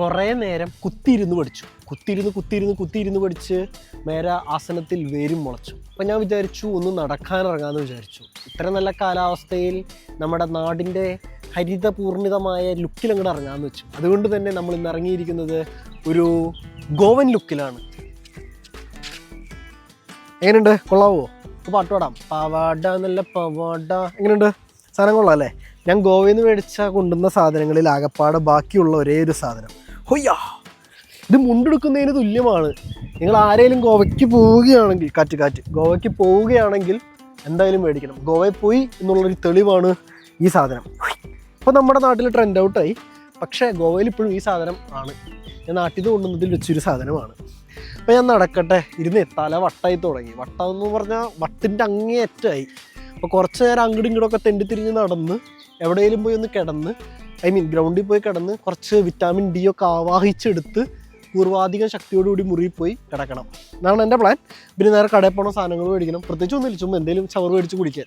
കുറേ നേരം കുത്തിയിരുന്ന് പഠിച്ചു. കുത്തിയിരുന്ന് കുത്തിയിരുന്ന് കുത്തിയിരുന്ന് പഠിച്ച് നേരെ ആസനത്തിൽ വേരും മുളച്ചു. അപ്പം ഞാൻ വിചാരിച്ചു ഒന്ന് നടക്കാനിറങ്ങാമെന്ന് വിചാരിച്ചു. ഇത്ര നല്ല കാലാവസ്ഥയിൽ നമ്മുടെ നാടിന്റെ ഹരിതപൂർണിതമായ ലുക്കിൽ അങ്ങോട്ട് ഇറങ്ങാമെന്ന് വെച്ചു. അതുകൊണ്ട് തന്നെ നമ്മൾ ഇന്ന് ഇറങ്ങിയിരിക്കുന്നത് ഒരു ഗോവൻ ലുക്കിലാണ്. എങ്ങനെയുണ്ട്? കൊള്ളാവോ? പാട്ട് പാടാം. പവാട നല്ല പവാട. എങ്ങനെയുണ്ട്? സാധനം കൊള്ളാം അല്ലേ? ഞാൻ ഗോവയിൽ നിന്ന് മേടിച്ച കൊണ്ടുവന്ന സാധനങ്ങളിൽ ആകെപ്പാട് ബാക്കിയുള്ള ഒരേ ഒരു സാധനം. ഹൊയ്യാ. ഇത് മുണ്ടെടുക്കുന്നതിന് തുല്യമാണ്. നിങ്ങൾ ആരെങ്കിലും ഗോവയ്ക്ക് പോവുകയാണെങ്കിൽ കാറ്റ് കാറ്റ്. ഗോവയ്ക്ക് പോവുകയാണെങ്കിൽ എന്തായാലും മേടിക്കണം. ഗോവയിൽ പോയി എന്നുള്ളൊരു തെളിവാണ് ഈ സാധനം. ഇപ്പോൾ നമ്മുടെ നാട്ടിൽ ട്രെൻഡ് ഔട്ടായി പക്ഷേ ഗോവയിൽ ഇപ്പോഴും ഈ സാധനം ആണ്. ഞാൻ നാട്ടിൽ നിന്ന് കൊണ്ടുവന്നതിൽ വെച്ചൊരു സാധനമാണ്. അപ്പോൾ ഞാൻ നടക്കട്ടെ. ഇരുന്ന് തല വട്ടായി തുടങ്ങി. വട്ടം എന്ന് പറഞ്ഞാൽ വട്ടിന്റെ അങ്ങേയറ്റായി അപ്പോൾ കുറച്ച് നേരം അങ്ങോട്ടും ഇങ്ങോട്ടൊക്കെ തെണ്ടി തിരിഞ്ഞ് നടന്ന് എവിടെയെങ്കിലും പോയി ഒന്ന് കിടന്ന് ഐ മീൻ ഗ്രൗണ്ടിൽ പോയി കിടന്ന് കുറച്ച് വിറ്റാമിൻ ഡി ഒക്കെ ആവാഹിച്ചെടുത്ത് പൂർവാധികം ശക്തിയോടുകൂടി മുറിയിൽ പോയി കിടക്കണം. എന്നാണ് എന്റെ പ്ലാൻ പിന്നെ നേരെ കടയിൽ പോകണം സാധനങ്ങൾ മേടിക്കണം. പ്രത്യേകിച്ച് ഒന്നുമില്ല ചുമ്മാ എന്തെങ്കിലും ചവർ മേടിച്ച് കുടിക്കാൻ